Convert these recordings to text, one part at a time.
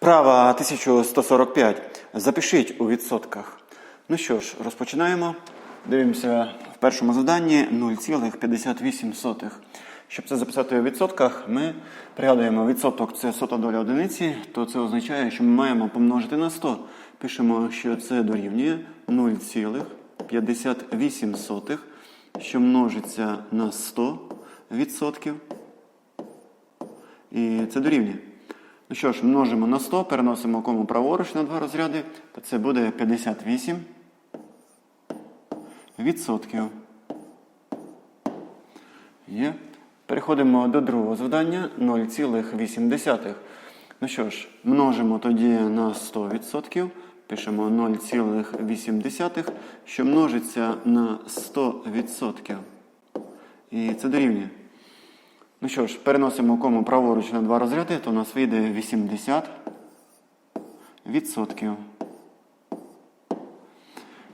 Вправа 1145. Запишіть у відсотках. Ну що ж, розпочинаємо. Дивимося в першому завданні 0,58. Щоб це записати у відсотках, ми пригадуємо відсоток це сота доля одиниці, то це означає, що ми маємо помножити на 100. Пишемо, що це дорівнює 0,58, що множиться на 100 відсотків. І це дорівнює. Ну що ж, множимо на 100, переносимо кому праворуч на два розряди, то це буде 58 відсотків. Є. Переходимо до другого завдання 0,8. Ну що ж, множимо тоді на 100%. Пишемо 0,8, що множиться на 100%. І це дорівнює. Ну що ж, переносимо кому праворуч на два розряди, то у нас вийде 80 відсотків.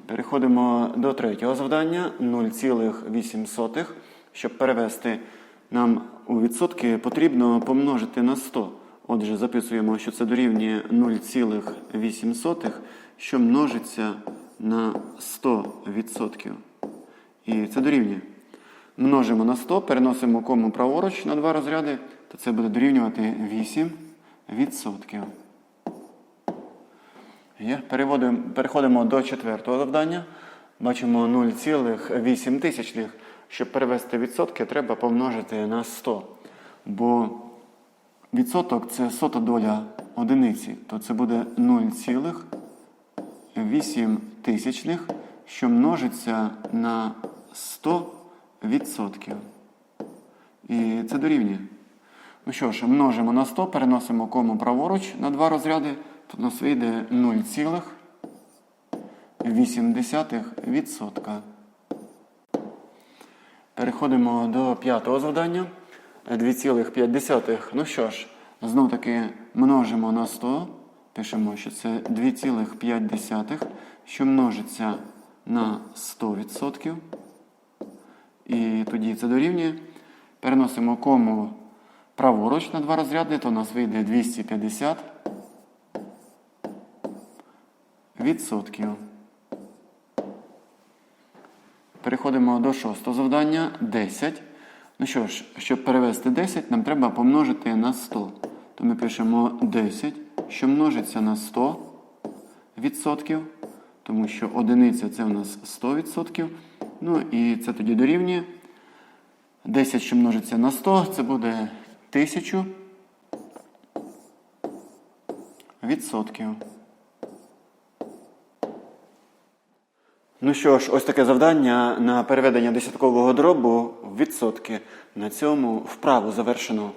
Переходимо до третього завдання 0,8. Щоб перевести нам у відсотки, потрібно помножити на 100. Отже, записуємо, що це дорівнює 0,8, що множиться на 100 відсотків. І це дорівнює. Множимо на 100, переносимо кому праворуч на два розряди, то це буде дорівнювати 8 відсотків. Є. Переходимо до четвертого завдання. Бачимо 0,8 тисячних. Щоб перевести відсотки, треба помножити на 100. Бо відсоток це сота доля одиниці, то це буде 0,8 тисячних, що множиться на 100 відсотків. І це дорівнює. Ну що ж, множимо на 100, переносимо кому праворуч на два розряди, то у нас вийде 0,8%. Переходимо до п'ятого завдання. 2,5. Ну що ж, знов таки множимо на 100. Пишемо, що це 2,5, що множиться на 100%. І тоді це дорівнює. Переносимо кому праворуч на два розряди, то у нас вийде 250 відсотків. Переходимо до шостого завдання 10. Ну що ж, щоб перевести 10, нам треба помножити на 100. То ми пишемо 10, що множиться на 100 відсотків, тому що одиниця це у нас 100 відсотків. Ну і це тоді дорівнює. 10, що множиться на 100, це буде 1000 відсотків. Ну що ж, ось таке завдання на переведення десяткового дробу в відсотки. На цьому вправу завершено.